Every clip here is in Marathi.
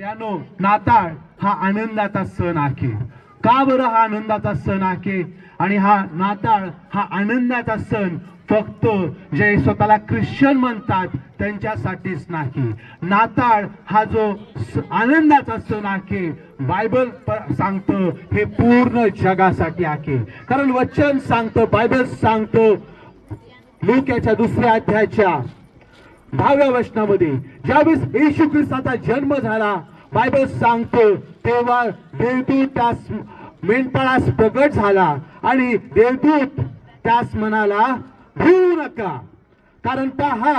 यानो नाताळ हा आनंदाचा सण आहे. का बरं हा आनंदाचा सण आहे? आणि हा नाताळ हा आनंदाचा सण फक्त जे स्वतःला ख्रिश्चन म्हणतात त्यांच्यासाठीच नाही. नाताळ हा जो आनंदाचा सण आहे बायबल सांगतं हे पूर्ण जगासाठी आहे. कारण वचन सांगतं बायबल सांगतं लोक्याच्या दुसऱ्या अध्यायाच्या दहाव्या वचनामध्ये ज्यावेळेस येशू ख्रिस्ताचा जन्म झाला बायबल सांगतो तेव्हा देवदूत त्यास मेंढपाळास प्रगट झाला आणि देवदूत त्यास म्हणाला भिवू नका कारण पहा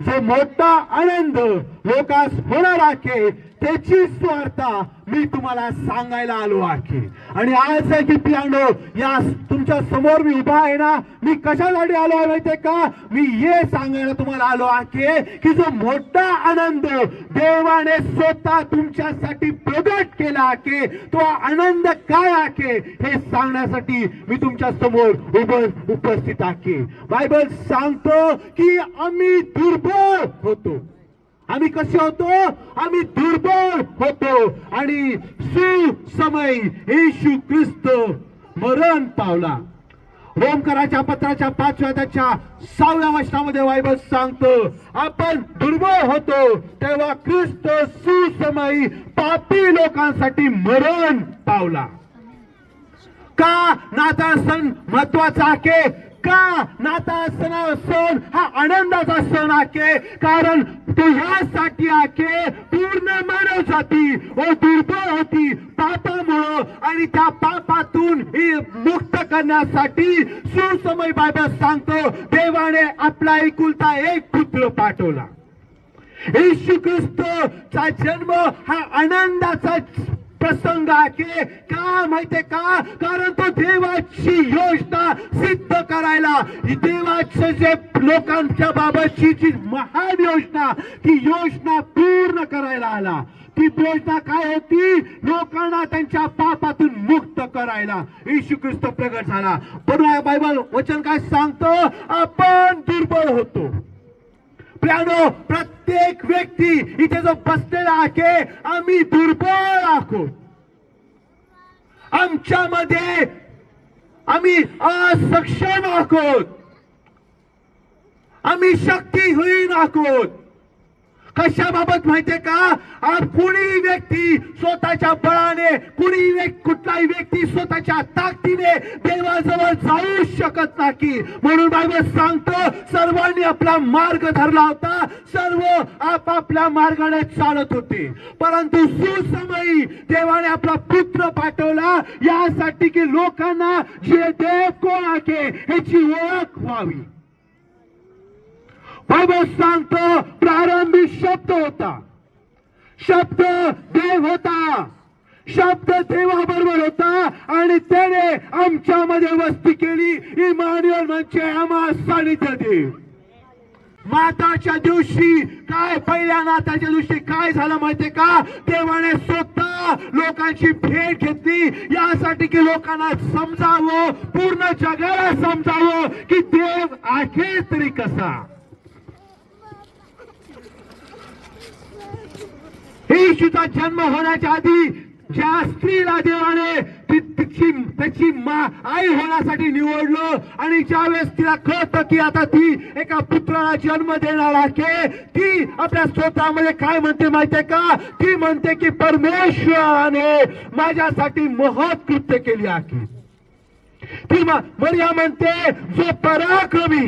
जो मोठा आनंद लोकांस होणार आहे त्याची स्वार्था मी तुम्हाला सांगायला आलो आहे. आणि आज आहे की पियानो या तुमच्यासमोर मी उभा आहे ना मी कशासाठी आलो आहे माहितीये का? मी हे सांगायला तुम्हाला आलो आहे की जो मोठा आनंद देवाने स्वतः तुमच्यासाठी प्रगट केला आहे तो आनंद काय आहे हे सांगण्यासाठी मी तुमच्यासमोर उभं उपस्थित आहे. बायबल सांगतो की आम्ही दुर्बळ होतो. आम्ही कसे होतो? आम्ही दुर्बळ होतो. आणि सुसमय येशू ख्रिस्त मरण पावला. रोमकराच्या पत्राच्या पाचव्या त्याच्या सहाव्या वचनामध्ये वायबल सांगतो आपण दुर्बळ होतो तेव्हा ख्रिस्त सुसमयी पापी लोकांसाठी मरण पावला. का? नाता सण महत्त्वाचा आहे. का नाता सण सण हा आनंदाचा सण आहे? कारण तो ह्यासाठी आहे पूर्ण मानव जाती व दुर्बळ होती पापामुळं आणि त्या पापातून ही मुक्त करण्यासाठी सुसमय बाबा सांगतो देवाने आपला एकुलता एक पुत्र पाठवला. येशू ख्रिस्तचा जन्म हा आनंदाचा प्रसंग आहे का माहितीये का? कारण तो देवाची योजना सिद्ध करायला देवाचं जे लोकांच्या बाबतची जी महान योजना ती योजना पूर्ण करायला आला. ती योजना काय होती? लोकांना त्यांच्या पापातून मुक्त करायला. येशू ख्रिस्त प्रगट झाला. पण बायबल वचन काय सांगतो? आपण दुर्बळ होतो. प्रियानो प्रत्येक व्यक्ती इथे जो बसलेला आहे आम्ही दुर्बळ आहोत. आमच्यामध्ये आम्ही असक्षम आहोत. आम्ही शक्तीहीन आहोत. कशाबाबत माहितीये का? आज कुणी व्यक्ती स्वतःच्या बळाने कुणी व्यक्ती कुठलाही व्यक्ती स्वतःच्या ताकदीने देवाजवळ जाऊ शकत नाही. म्हणून बायबल सांगतो सर्वांनी आपला मार्ग धरला होता सर्व आपापल्या मार्गाने चालत होते. परंतु सुसमयी देवाने आपला पुत्र पाठवला यासाठी की लोकांना जे देव कोण आहे ह्याची ओळख व्हावी. बायबल सांगतो प्रारंभी शब्द होता. शब्द देव होता. शब्द देवाबरोबर होता आणि त्याने आमच्यामध्ये वस्ती केली. इमान्युअल म्हणजे आम्हा सानिध्य देव. माताच्या दिवशी काय पहिल्या नाताच्या दिवशी काय झालं माहितीये का? देवाने स्वतः लोकांची भेट घेतली. यासाठी की लोकांना समजावं पूर्ण जगाला समजावं की देव आहे तरी कसा? येशूचा जन्म होण्याच्या आधी ज्या स्त्रीला देवाने तिची त्याची मा आई होण्यासाठी निवडलं आणि ज्यावेळेस तिला कळतं की आता ती एका पुत्राला जन्म देणार आहे ती आपल्या स्वतःमध्ये काय म्हणते माहितीये का? ती म्हणते की परमेश्वराने माझ्यासाठी महत् कृत्य केली आहे. ती मर्या म्हणते जो पराक्रमी.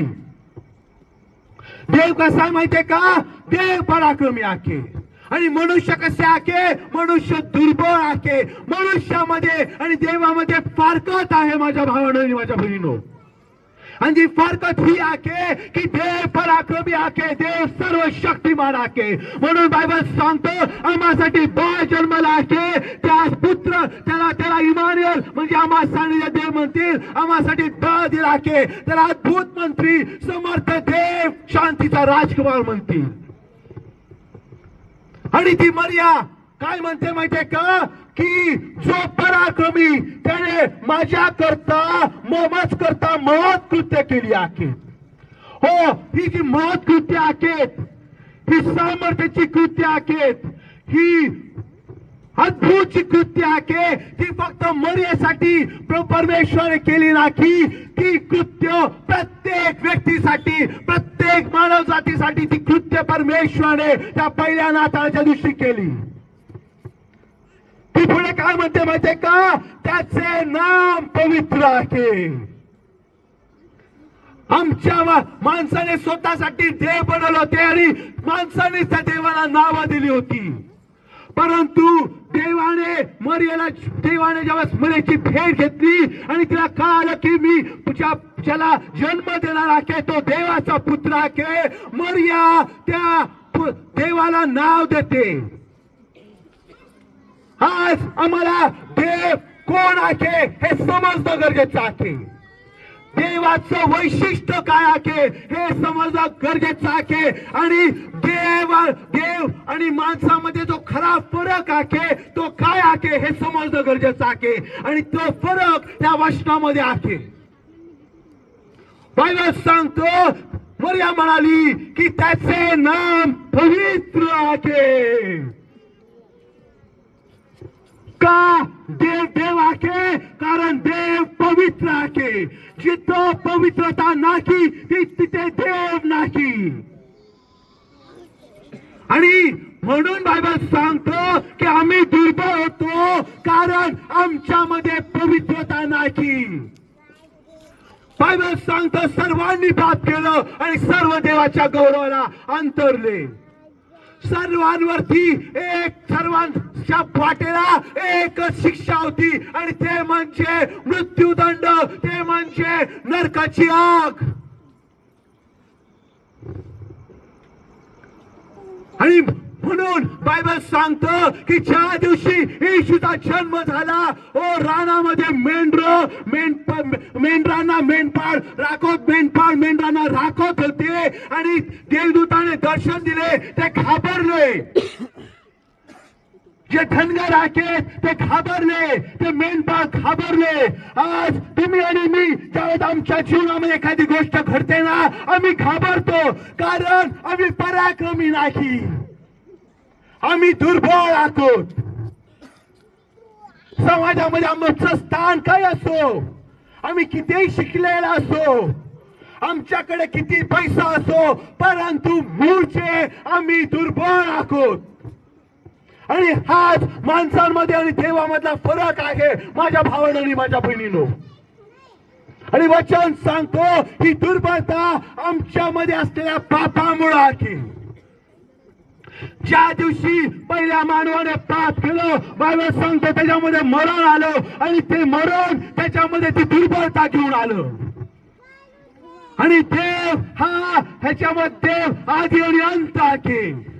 देव कसा आहे माहितीये का? देव पराक्रमी आहे. आणि मनुष्य कसे आहे? मनुष्य दुर्बळ आहे. मनुष्यामध्ये आणि देवामध्ये फारकत आहे माझ्या भावानं आणि माझ्या बहिणीनो. आणि जी फारकत ही आहे की देव पराक्रमी आहे देव सर्व शक्तिमान आहे. म्हणून बायबल सांगतो आम्हासाठी बाळ जन्मला आहे. त्या पुत्र त्याला त्याला इमानियल म्हणजे आम्हा सांगितलं देव म्हणतील आम्हासाठी बळ दिला आहे. त्याला अद्भुत मंत्री समर्थ देव शांतीचा राजकुमार म्हणतील. आणि ती मर्या काय म्हणते माहितीये का? की जो पराक्रमी त्याने माझ्या करता मोमच करता महत् कृत्य केली आहे. हो ही जी महत् कृत्य आहेत ही सामर्थ्याची कृत्य आहेत ही अद्भुत कृत्य आहे. ती फक्त मर्यासाठी परमेश्वर केली नाही. ती कृत्य प्रत्येक व्यक्तीसाठी प्रत्येक मानव जातीसाठी ती कृत्य परमेश्वरने त्या पहिल्या नाताळच्या दिवशी केली. ती पुढे काय म्हणते माहितीये का? त्याचे नाम पवित्र आहे. आमच्या माणसाने स्वतःसाठी देव बनवलं होते आणि माणसाने त्या देवाला नावं दिली होती. परंतु देवाने मरियाला देवाने जेव्हा मरियाची भेट घेतली आणि तिला कळालं की मी तुझ्या ज्याला जन्म देणार आहे तो देवाचा पुत्र आहे. मरिया त्या पु- देवाला नाव देते. आज आम्हाला देव कोण आहे हे समजणं गरजेचं आहे. देवाचं वैशिष्ट्य काय आहे? हे समजणं गरजेचं आहे. आणि देव देव आणि माणसामध्ये जो खरा फरक आहे तो काय आहे हे समजणं गरजेचं आहे. आणि तो फरक त्या वचनामध्ये आहे. बायबल सांगतो मर्या म्हणाली की त्याचे नाम पवित्र आहे. का देव देव आहे कारण देव पवित्र आहे जिथं पवित्रता नाही ती तिथे देव नाही. आणि म्हणून बायबल सांगतो की आम्ही दुर्बळ होतो कारण आमच्यामध्ये पवित्रता नाही. बायबल सांगतो सर्वांनी पाप केलं आणि सर्व देवाच्या गौरवाला अंतरले सर्वांवरती एक सर्वांच्या वाटेला एक शिक्षा होती. आणि ते म्हणजे मृत्यूदंड. ते म्हणजे नरकाची आग. आणि म्हणून बायबल सांगतं की ज्या दिवशी येशूचा जन्म झाला ओ रानामध्ये मेंढर मेंढरांना मेंढपाळ राखोत मेंढपाळ मेंढरांना राखोत होते. आणि देवदूताने दर्शन दिले ते घाबरले. जे धनगर आहेत ते घाबरले ते मेंढपाळ घाबरले. आज तुम्ही आणि मी ज्यावेळेस आमच्या जीवनामध्ये एखादी गोष्ट घडते ना आम्ही घाबरतो. कारण आम्ही पराक्रमी नाही. आम्ही दुर्बळ आहोत. समाजामध्ये आमचं स्थान काय असो? आम्ही कितीही शिकलेला असो आमच्याकडे किती पैसा असो परंतु मूळचे आम्ही दुर्बळ आहोत. आणि हाच माणसांमध्ये आणि देवामधला फरक आहे. माझ्या भावानं आणि माझ्या बहिणीनो. आणि वचन सांगतो ही दुर्बलता आमच्यामध्ये असलेल्या पापामुळे आहे. ज्या दिवशी पहिल्या मानवाने पाप केलं बायबल सांगतो त्याच्यामध्ये मरण आलं. आणि ते मरण त्याच्यामध्ये ती दुर्बलता घेऊन आलं. आणि देव हा ह्याच्यामध्ये देव आधी आणि अंत आहे.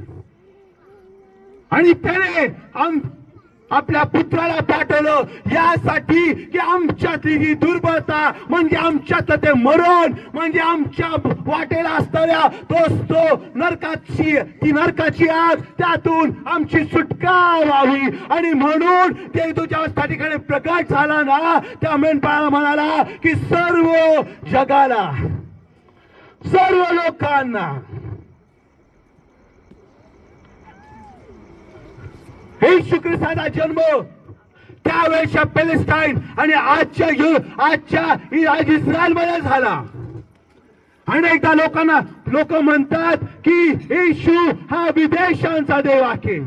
आणि त्याने आम- आपल्या पुत्राला पाठवलं. यासाठी की आमच्यातली ही दुर्बलता म्हणजे आमच्यातलं ते मरण म्हणजे आमच्या वाटेला असणाऱ्या दोस्तो नरकाची ती नरकाची आग त्यातून आमची सुटका व्हावी. आणि म्हणून ते तुझ्या त्या ठिकाणी प्रकट झाला ना त्या मेंढपाळाला म्हणाला की सर्व जगाला सर्व लोकांना येशू ख्रिस्ताचा जन्म. त्यावेळेच्या पॅलेस्टाईन आणि आजच्या यु- आजच्या आज इस्रायलमध्ये झाला. अनेकदा लोकांना लोक म्हणतात की येशू हा विदेशांचा देव आहे.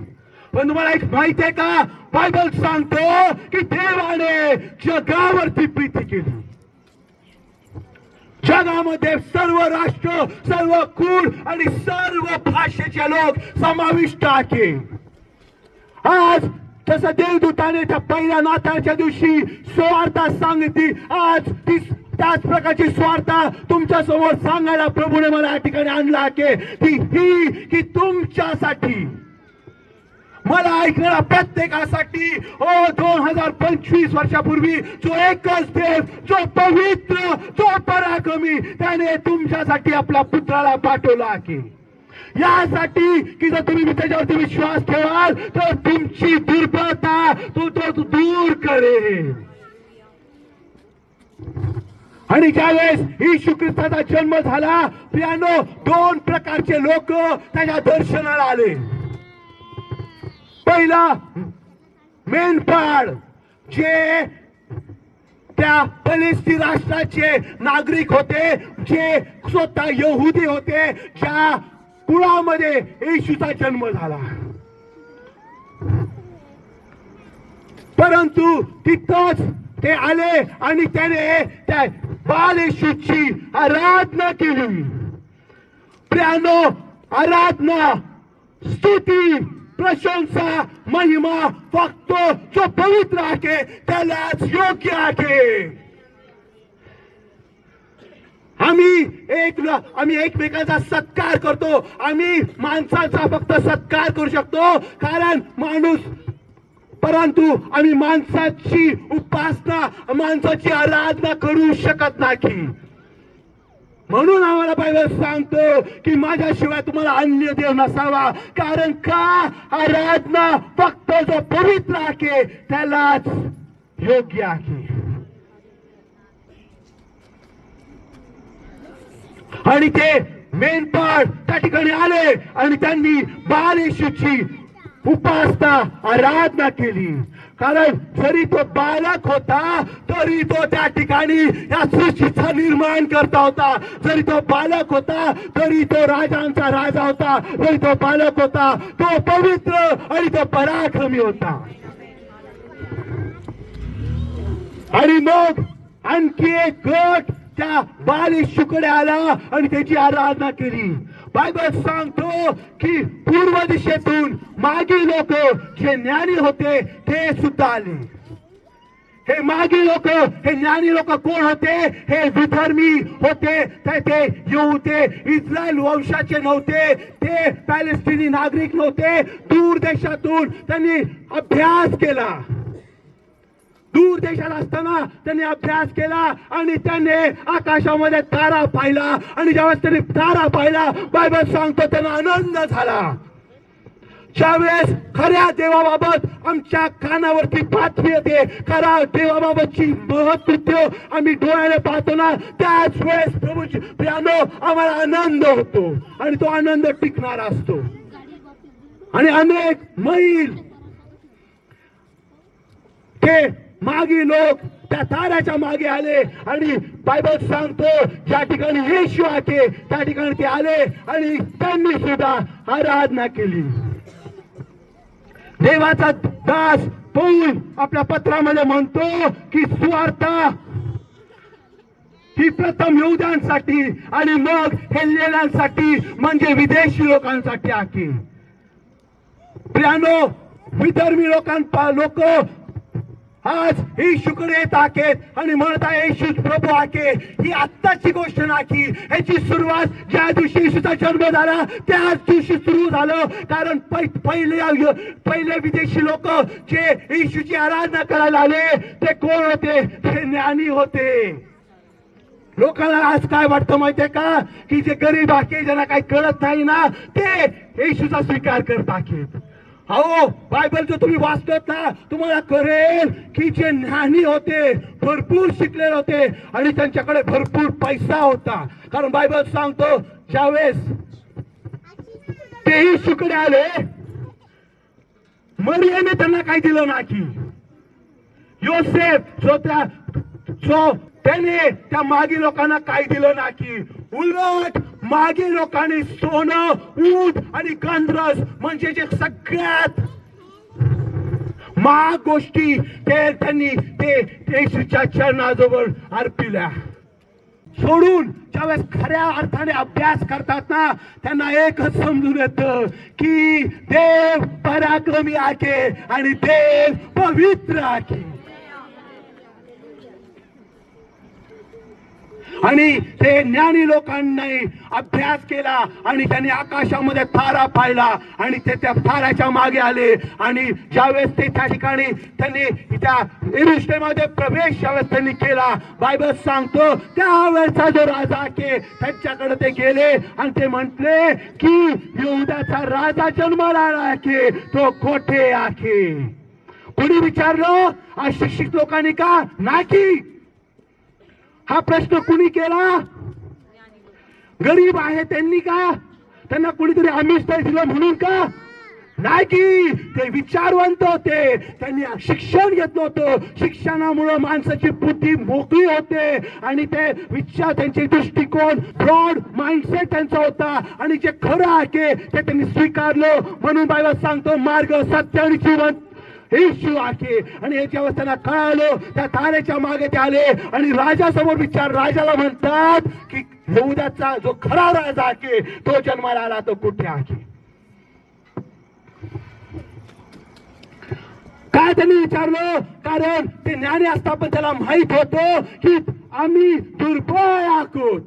पण तुम्हाला एक माहिती आहे का? बायबल सांगतो की देवाने जगावरती प्रीती केली. जगामध्ये सर्व राष्ट्र सर्व कुल आणि सर्व भाषेचे लोक समाविष्ट आहे. आज तसं देवदूताने त्या पहिल्या नाताळच्या दिवशी स्वार्थ सांगितली आज ती त्याच प्रकारची स्वार्था तुमच्यासमोर सांगायला प्रभूने मला या ठिकाणी आणला आहे. ती ही की तुमच्यासाठी. मला ऐकणारा प्रत्येकासाठी ओ दोन हजार पंचवीस वर्षापूर्वी जो एकच देव जो पवित्र जो पराक्रमी त्याने तुमच्यासाठी आपल्या पुत्राला पाठवला आहे. यासाठी की जर तुम्ही त्याच्यावरती विश्वास ठेवाल तर तुमची दुर्बलता तो तो दूर करेल. आणि ज्यावेळेस ही शुक्रिस्ताचा जन्म झाला प्रियानो दोन प्रकारचे लोक त्याच्या दर्शनाला आले. पहिला मेंढपाळ जे त्या पलेस्तीन राष्ट्राचे नागरिक होते जे स्वतः यहुदी होते ज्या कुळामध्ये येशूचा जन्म झाला. परंतु तिथंच ते आले आणि त्याने त्या बाल येशूची आराधना केली. प्रियानो आराधना स्तुती प्रशंसा महिमा फक्त जो पवित्र आहे त्यालाच योग्य आहे. आम्ही एक आम्ही एकमेकांचा सत्कार करतो. आम्ही माणसाचा फक्त सत्कार करू शकतो. कारण माणूस परंतु आम्ही माणसाची उपासना माणसाची आराधना करू शकत नाही. म्हणून आम्हाला पाहिजे सांगतो की माझ्याशिवाय तुम्हाला अन्य देव नसावा. कारण का? आराधना फक्त जो पवित्र आहे त्यालाच योग्य आहे. आणि ते मेनपाड त्या ठिकाणी आले आणि त्यांनी बाल येशूची उपासना आराधना केली. कारण जरी तो बालक होता तरी तो त्या ठिकाणी या सृष्टीचा निर्माण करता होता. जरी तो बालक होता तरी तो राजांचा राजा होता. जरी तो बालक होता तो पवित्र आणि तो पराक्रमी होता. आणि मग आणखी एक गट त्या बालिशूकडे आला आणि त्याची आराधना केली. बायबल सांगतो की पूर्व दिशेतून मागे लोक जे ज्ञानी होते ते सुद्धा आले. हे मागे लोक हे ज्ञानी लोक कोण होते? हे विधर्मी होते ते होते इस्रायल वंशाचे नव्हते ते पॅलेस्टिनी नागरिक नव्हते दूर देशातून त्यांनी अभ्यास केला. दूर देशात असताना त्यांनी अभ्यास केला आणि त्याने आकाशामध्ये तारा पाहिला आणि ज्यावेळेस त्यांनी तारा पाहिला बायबल सांगतो त्यांना आनंद झाला. ज्यावेळेस खऱ्या देवाबाबत आमच्या कानावरती बातमी येते खऱ्या देवाबाबतची महत्त्व आम्ही डोळ्याने पाहतो ना त्याच वेळेस प्रभूची प्रियानो आम्हाला आनंद होतो आणि तो आनंद टिकणारा असतो. आणि अनेक मैल ते मागे लोक त्या ताऱ्याच्या मागे आले आणि बायबल सांगतो ज्या ठिकाणी येशू आहे त्या ठिकाणी ते आले आणि त्यांनी सुद्धा आराधना केली. देवाचा दास पौल आपल्या पत्रामध्ये म्हणतो की सुवार्ता ही प्रथम येऊद्यांसाठी आणि मग हेल्लेल्यांसाठी म्हणजे विदेशी लोकांसाठी आहे. प्रियानो विदर्मी लोकां लोक आज येशूकडे येत आहेत आणि म्हणत आहे येशूच प्रभू आके ही आत्ताची गोष्ट नाही याची सुरुवात ज्या दिवशी येशूचा जन्म झाला त्याच दिवशी सुरू झालं. कारण पहिले पहिले विदेशी लोक जे येशूची आराधना करायला आले ते कोण होते? ते ज्ञानी होते. लोकांना आज काय वाटतं माहितीये का? की जे गरीब आहे ज्यांना काही कळत नाही ना ते येशूचा स्वीकार करत आहेत अहो बायबल जर तुम्ही वाचतात ना तुम्हाला करेल की जे ज्ञानी होते भरपूर शिकलेले होते आणि त्यांच्याकडे भरपूर पैसा होता. कारण बायबल सांगतो ज्यावेळेस तेही शिकडे आले मरियाने त्यांना काही दिलं नाही. योसेफ जो त्या जो त्याने त्या मागी लोकांना काही दिलं नाही. उलट मागे लोकांनी सोनं ऊट आणि गंधरस म्हणजे जे सगळ्यात महाग गोष्टी ते त्यांनी ते येशूच्या चरणाजवळ अर्पिल्या. सोडून ज्यावेळेस खऱ्या अर्थाने अभ्यास करतात ना त्यांना एकच समजून येतं की देव पराक्रमी आहे आणि देव पवित्र आहे. आणि ते ज्ञानी लोकांनी अभ्यास केला आणि त्यांनी आकाशामध्ये तारा पाहिला आणि ते त्या ताराच्या मागे आले. आणि ज्यावेळेस ते त्या ठिकाणी त्यांनी त्या इरुष्टेमध्ये प्रवेश ज्यावेळेस त्यांनी केला बायबल सांगतो त्यावेळेचा जो राजा के त्यांच्याकडे ते गेले आणि ते म्हटले की येहुदाचा राजा जन्माला आला आहे तो कोठे आहे कोणी विचारलं अशिक्षित लोकांनी का? नाही हा प्रश्न कुणी केला? गरीब आहे त्यांनी का? त्यांना कुणीतरी आमिष दिलं म्हणून का? नाही की ते विचारवंत होते. त्यांनी शिक्षण घेतलं होतं. शिक्षणामुळं माणसाची बुद्धी मोकळी होते. आणि ते विचार त्यांचे दृष्टिकोन ब्रॉड माइंडसेट त्यांचा होता. आणि जे खरं आहे ते त्यांनी स्वीकारलं. म्हणून बायबल सांगतो मार्ग सत्य आणि जीवन. येशू आहे आणि याच्यावर जेव्हा त्यांना कळालं त्या तारेच्या मागे ते आले आणि राजासमोर विचार राजाला म्हणतात की यहुदाचा जो खरा राजा आहे तो जन्माला आला तो कुठे आहे काय त्यांनी विचारलं? कारण ते ज्ञानी असता पण त्याला माहीत होतं की आम्ही दुर्बळ आहोत.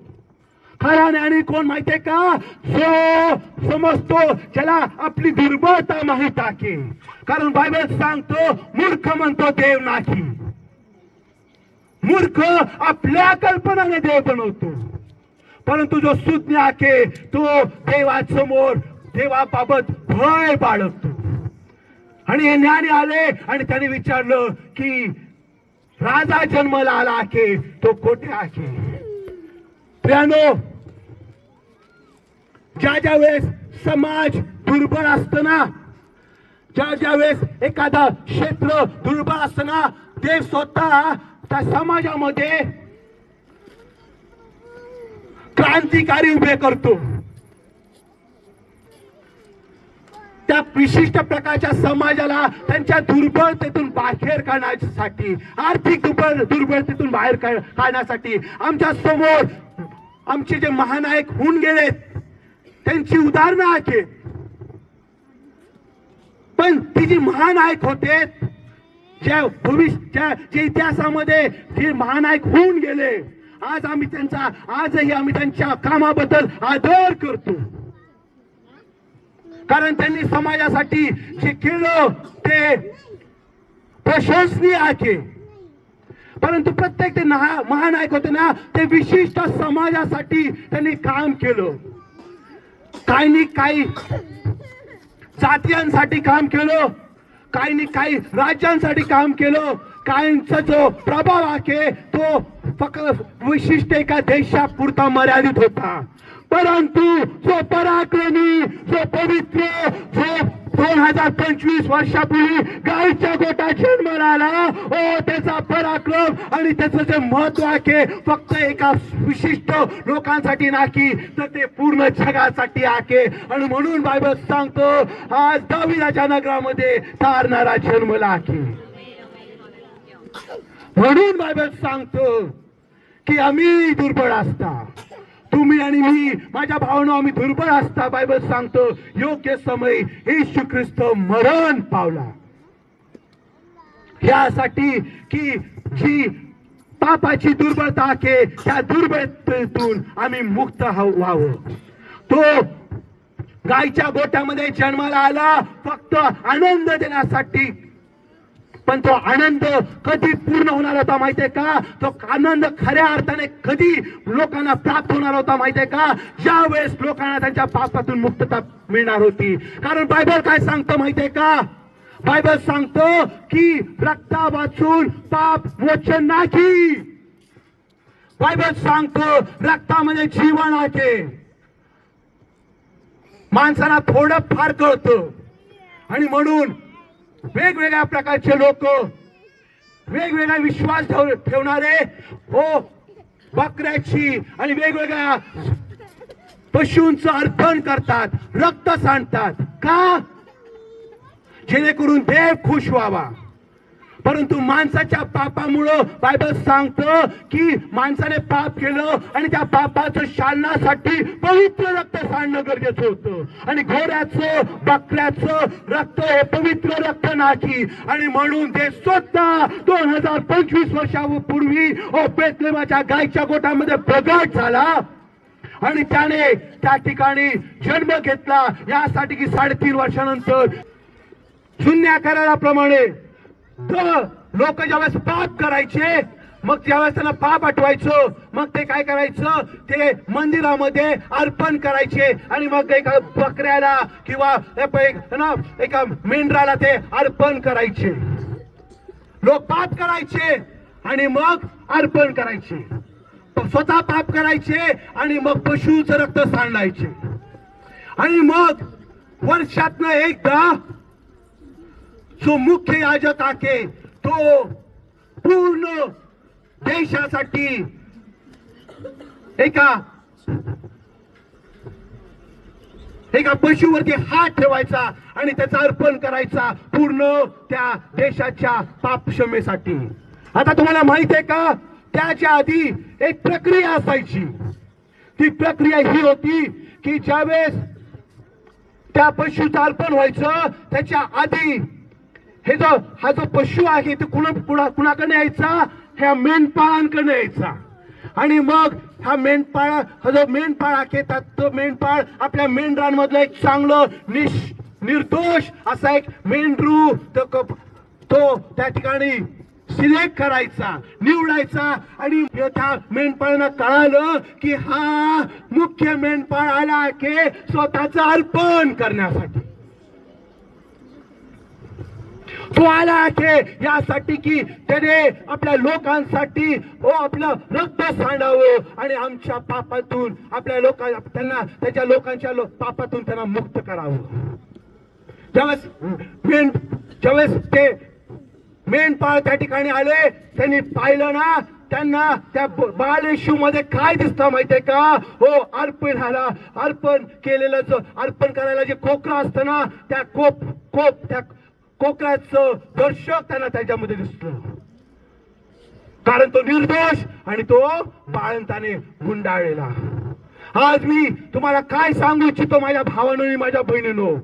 खरा ज्ञानी कोण माहितीये का? जो समजतो ज्याला आपली दुर्बळता माहीत आहे. कारण बायबल सांगतो मूर्ख म्हणतो देव नाही. मूर्ख आपल्या कल्पनाने देव बनवतो. परंतु जो सुज्ञ आहे तो देवासमोर देवाबाबत भय बाळगतो. आणि हे ज्ञानी आले आणि त्याने विचारलं की राजा जन्माला आला आहे तो कोठे आहे? प्रियानो ज्या ज्या वेळेस समाज दुर्बळ असताना ज्या ज्या वेळेस एखादा क्षेत्र दुर्बळ असताना ते स्वतः त्या समाजामध्ये क्रांतिकारी उभे करतो. त्या विशिष्ट प्रकारच्या समाजाला त्यांच्या दुर्बलतेतून बाहेर काढण्यासाठी आर्थिक दुर्बल दुर्बलतेतून बाहेर काढण्यासाठी आमच्यासमोर आमचे जे महानायक होऊन गेलेत त्यांची उदाहरणं आहेत. पण ती जी महानायक होते ज्या भविष्य ज्या जे इतिहासामध्ये जे महानायक होऊन गेले आज आम्ही त्यांचा आजही आम्ही त्यांच्या कामाबद्दल आदर करतो. कारण त्यांनी समाजासाठी जे केलं ते प्रशंसनीय आहे. परंतु प्रत्येक ते महानायक होते ना ते विशिष्ट समाजासाठी त्यांनी काम केलं. काही काही. जातीयांसाठी काम केलं काही काही. राज्यांसाठी काम केलं काहींचा जो प्रभाव आहे तो फक्त विशिष्ट एका देशापुरता मर्यादित होता. परंतु जो पराक्रमी जो पवित्र जो दोन हजार पंचवीस वर्षापूर्वी गाईच्या गोटा जन्माला आला ओ त्याचा पराक्रम आणि त्याचं जे महत्त्व आहे फक्त एका विशिष्ट लोकांसाठी नाही तर ते पूर्ण जगासाठी आहे आणि म्हणून बायबल सांगतो आज दाविदाच्या नगरामध्ये तारणारा जन्मला आहे. म्हणून बायबल सांगतो की आम्ही दुर्बळ असता. तुम्ही आणि मी माझ्या भावना आम्ही दुर्बळ असता बायबल सांगतो योग्य समय येशू ख्रिस्त मरण पावला. यासाठी की जी पापाची दुर्बलता आहे त्या दुर्बलतेतून आम्ही मुक्त व्हावं. तो गायच्या गोट्यामध्ये जन्माला आला फक्त आनंद देण्यासाठी पण तो आनंद कधी पूर्ण होणार होता माहितीये का? तो आनंद खऱ्या अर्थाने कधी लोकांना प्राप्त होणार होता माहितीये का? ज्या वेळेस लोकांना त्यांच्या पापातून मुक्तता मिळणार होती. कारण बायबल काय सांगतं माहितीये का? बायबल सांगतो की रक्ता वाचून पाप मोचन नाही. बायबल सांगतो रक्तामध्ये जीवन आहे. माणसाला थोडं फार कळतं. आणि म्हणून वेगवेगळ्या प्रकारचे लोक वेगवेगळा विश्वास ठेव- ठेवणारे हो बकऱ्याची आणि वेगवेगळ्या पशूंचं अर्पण करतात रक्त सांडतात. का? जेणेकरून देव खुश व्हावा. परंतु माणसाच्या पापामुळं बायबल सांगतं की माणसाने पाप केलं आणि त्या पापाचं शालनासाठी पवित्र रक्त सांडणं गरजेचं होतं. आणि घोड्याचं बकऱ्याचं रक्त हे पवित्र रक्त नाही. आणि म्हणून ते स्वतः दोन हजार पंचवीस वर्षापूर्वी ओ गायच्या गोटामध्ये प्रगट झाला आणि त्याने त्या ठिकाणी जन्म घेतला. यासाठी की साडेतीन वर्षानंतर शून्य आकाराप्रमाणे लोक ज्यावेळेस पाप करायचे मग ज्यावेळेस त्यांना पाप आठवायचं. मग ते काय करायचं? ते मंदिरामध्ये अर्पण करायचे आणि मग एका बकऱ्याला किंवा ना, एका मेंढराला ते अर्पण करायचे. लोक पाप करायचे आणि मग अर्पण करायचे. स्वतः पाप करायचे आणि मग पशुचं रक्त सांडायचे. आणि मग वर्षातनं एकदा जो मुख्य याजक आहे. तो पूर्ण देशासाठी एका एका पशुवरती हात ठेवायचा आणि त्याचा अर्पण करायचा पूर्ण त्या देशाच्या पाप क्षमेसाठी आता तुम्हाला माहीत आहे का? त्याच्या आधी एक प्रक्रिया असायची. ती प्रक्रिया ही होती की ज्यावेळेस त्या पशुचं अर्पण व्हायचं त्याच्या आधी हे जो हा जो पशु आहे तो कुणा कुणा कुणाकडे यायचा? ह्या मेंढपाळांकडे यायचा. आणि मग हा मेंढपाळ हा जो मेंढपाळ आखेतात तो मेंढपाळ आपल्या मेंढरांमधलं एक चांगलं निश निर्दोष असा एक मेंढरू तो तो त्या ठिकाणी सिलेक्ट करायचा निवडायचा. आणि त्या मेंढपाळांना कळालं की हा मुख्य मेंढपाळ आला की स्वतःचं अर्पण करण्यासाठी. तो आला आहे. यासाठी की त्याने आपल्या लोकांसाठी ओ आपलं रक्त सांडावं आणि आमच्या पापातून आपल्या लोकां त्यांना त्याच्या लोकांच्या लो- पापातून त्यांना मुक्त करावं. ज्यावेळेस मेन ज्यावेळेस ते मेंढपाळ त्या ठिकाणी आले त्यांनी पाहिलं ना त्यांना त्या बालेशू मध्ये काय दिसतं माहितीये का? हो अर्पण ह्याला अर्पण केलेलं अर्पण करायला जे कोकरा असतं ना त्या कोप कोप त्या कोकणाचं दर्शक त्यांना त्याच्यामध्ये दिसलं. कारण तो निर्दोष आणि तो बाळंताने गुंडाळलेला. आज मी तुम्हाला काय सांगू इच्छितो माझ्या भावानो आणि माझ्या बहिणीनो?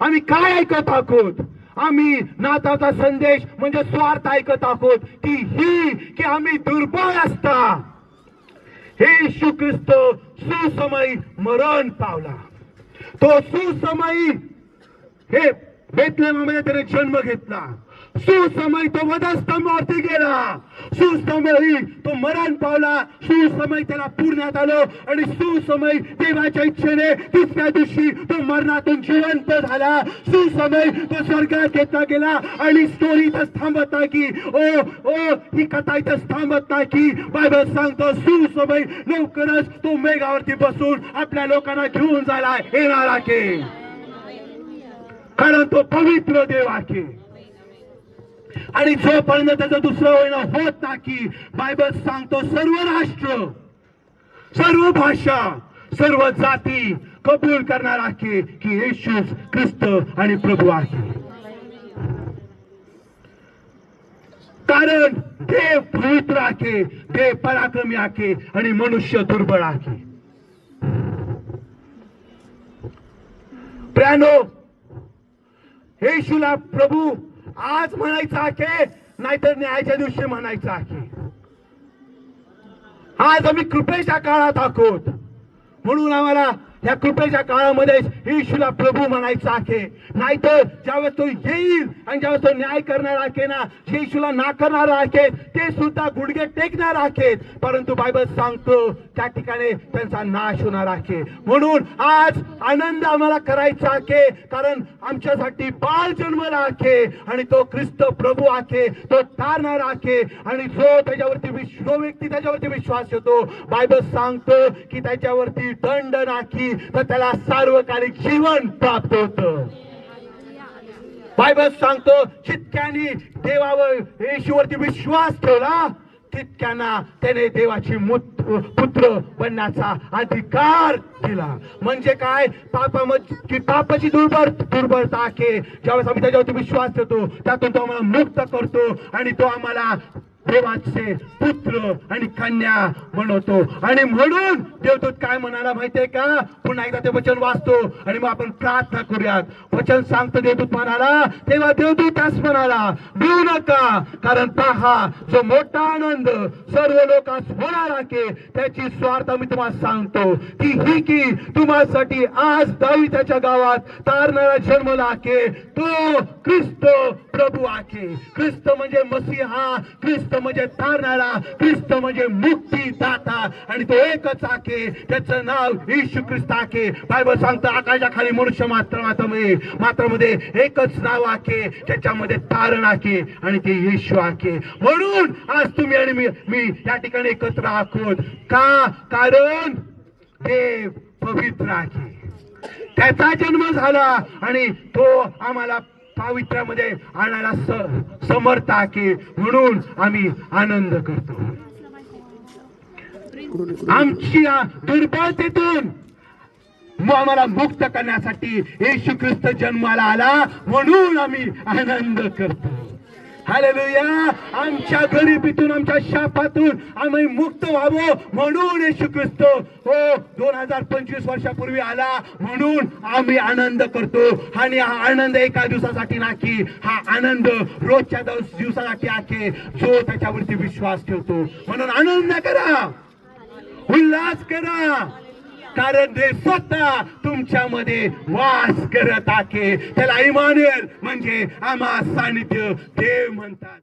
आम्ही काय ऐकत आहोत? आम्ही नाताचा संदेश म्हणजे स्वार्थ ऐकत आहोत. की ही की आम्ही दुर्बळ असता. हे येशू ख्रिस्त सुसमयी मरण पावला. तो सुसमयी हे बेतलेमामध्ये त्याने जन्म घेतला. सुसमय तो वधस्तंभावरती गेला. सुसमयी तो मरण पावला. सुसमय त्याला पुरण्यात आलं आणि सुसमय देवाच्या इच्छेने तिसऱ्या दिवशी तो मरणातून जिवंत झाला. सुसमय तो स्वर्गात घेतला गेला आणि स्टोरी इथंच थांबत नाही की ओ ओ ही कथा इथंच थांबत नाही की बायबल सांगतो सुसमय लवकरच तो मेघावरती बसून आपल्या लोकांना घेऊन जायला येणार आहे. कारण तो पवित्र देव आहे आणि जोपर्यंत त्याचं दुसरं होईन होत ना की बायबल सांगतो सर्व राष्ट्र सर्व भाषा सर्व जाती कबूल करणार आहे की येशू ख्रिस्त आणि प्रभू आहे. कारण देव पवित्र आहे देव पराक्रमी आहे आणि मनुष्य दुर्बळ आहे. प्रियानो येशूला प्रभू आज म्हणायचं आहे नाहीतर न्यायाच्या दिवशी म्हणायचं आहे आज आम्ही कृपेच्या काळात आहोत. म्हणून आम्हाला या कृपेच्या काळामध्ये येशूला प्रभू म्हणायचं आहे. नाहीतर ज्यावेळेस तो येईल आणि ज्यावेळेस तो न्याय करणार आहे ना येशूला नाकारणार आहे ते सुद्धा गुडघे टेकणार आहेत परंतु बायबल सांगतो त्या ठिकाणी त्यांचा नाश होणार आहे. म्हणून आज आनंद आम्हाला करायचा आहे कारण आमच्यासाठी बाळ जन्मला आहे आणि तो ख्रिस्त प्रभू आहे तो तारणार आहे. आणि जो त्याच्यावरती विश्व व्यक्ती त्याच्यावरती विश्वास ठेवतो बायबल सांगतो की त्याच्यावरती दंड नाकी तर त्याला सार्वकालिक जीवन प्राप्त होतं. बायबल सांगतो जितक्यानी देवावर येशूवरती विश्वास ठेवला तितक्यांना त्याने देवाची पुत्र बनण्याचा अधिकार दिला. म्हणजे काय? पापामध्ये पापाची दुर्बळ दुर्बळता आहे. ज्यावेळेस आम्ही त्याच्यावरती विश्वास ठेवतो त्यातून तो आम्हाला मुक्त करतो आणि तो आम्हाला देवाचे पुत्र आणि कन्या बनवतो आणि म्हणून देवदूत काय म्हणाला माहितीये का? पुन्हा एकदा ते वचन वाचतो आणि मग आपण प्रार्थना करूयात. वचन सांगतो देवदूत म्हणाला तेव्हा देवदूत म्हणाला भिऊ नका कारण पहा जो मोठा आनंद सर्व लोकांस होणार आहे त्याची स्वार्थ मी तुम्हाला सांगतो. की ही की तुम्हासाठी आज दावी त्याच्या गावात तारणारा जन्मला आहे तो ख्रिस्त प्रभू आहे. ख्रिस्त म्हणजे मसीहा ख्रिस्त म्हणजे तारणारा ख्रिस्त म्हणजे मुक्तीदाता. आणि तो एकच आहे. त्याचं नाव येशू ख्रिस्त आहे. बायबल सांगतं आकाशा खाली मनुष्य मात्र वात मात्रमध्ये एकच नाव आहे. त्याच्यामध्ये तारण आहे. आणि ते येशू आहे. म्हणून आज तुम्ही आणि मी मी या ठिकाणी एकत्र आखोत का? कारण देव पवित्र आहे. त्याचा जन्म झाला आणि तो आम्हाला पावित्र्यामध्ये आणायला समर्थ आहे म्हणून आम्ही आनंद करतो. आमची दुर्बलतेतून आम्हाला मुक्त करण्यासाठी येशू ख्रिस्त जन्माला आला म्हणून आम्ही आनंद करतो. हालेलुया. आमच्या गरिबीतून आमच्या शापातून आम्ही मुक्त व्हावं म्हणून येशू ख्रिस्त. हो दोन हजार पंचवीस वर्षापूर्वी आला म्हणून आम्ही आनंद करतो. आणि हा आनंद एका दिवसासाठी नाही हा आनंद रोजच्या दिवसासाठी आहे जो त्याच्यावरती विश्वास ठेवतो. म्हणून आनंद करा. उल्हास करा. कारण ते स्वतः तुमच्यामध्ये वास करत आहे. त्याला इमानुएल म्हणजे आम्हा सानिध्य देव म्हणतात.